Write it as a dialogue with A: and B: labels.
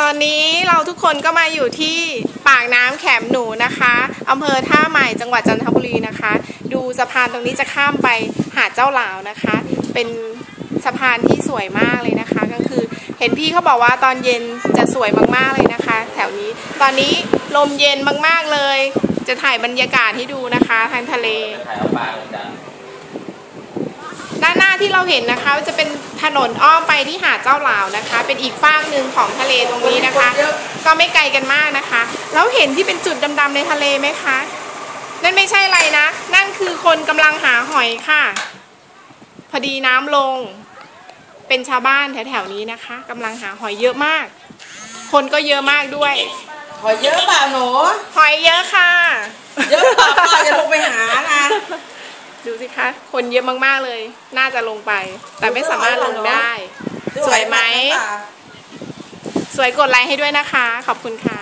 A: ตอนนี้เราทุกคนก็มาอยู่ที่ปากน้ำแขมหนูนะคะอำเภอท่าใหม่จังหวัดจันทบุรีนะคะ ดูสะพานตรงนี้จะข้ามไปหาดเจ้าหลาวนะคะ เป็นสะพานที่สวยมากเลยนะคะ ก็คือเห็นพี่เขาบอกว่าตอนเย็นจะสวยมากๆเลยนะคะ แถวนี้ตอนนี้ลมเย็นมากๆเลย จะถ่ายบรรยากาศให้ดูนะคะทางทะเล
B: ถ่ายเอาปลาจ้ะ
A: ที่เราเห็นนะคะจะเป็นถนนอ้อมไปที่หาดเจ้าหลาวนะคะ เป็นอีกฟากหนึ่งของทะเลตรงนี้นะคะ ก็ไม่ไกลกันมากนะคะ แล้วเห็นที่เป็นจุดดำๆในทะเลไหมคะ นั่นไม่ใช่อะไรนะ นั่นคือคนกำลังหาหอยค่ะ พอดีน้ำลง เป็นชาวบ้านแถวๆนี้นะคะกำลังหาหอยเยอะมาก คนก็เยอะมากด้วย
C: หอยเยอะเปล่าหนู
A: หอยเยอะค่ะ
C: เยอะเปล่าป้าจะลงไปหานะ
A: ดูสิคะ คนเยอะมากๆเลย น่าจะลงไป แต่ไม่สามารถลงได้ สวยไหม สวยกดไลค์ให้ด้วยนะคะ ขอบคุณค่ะ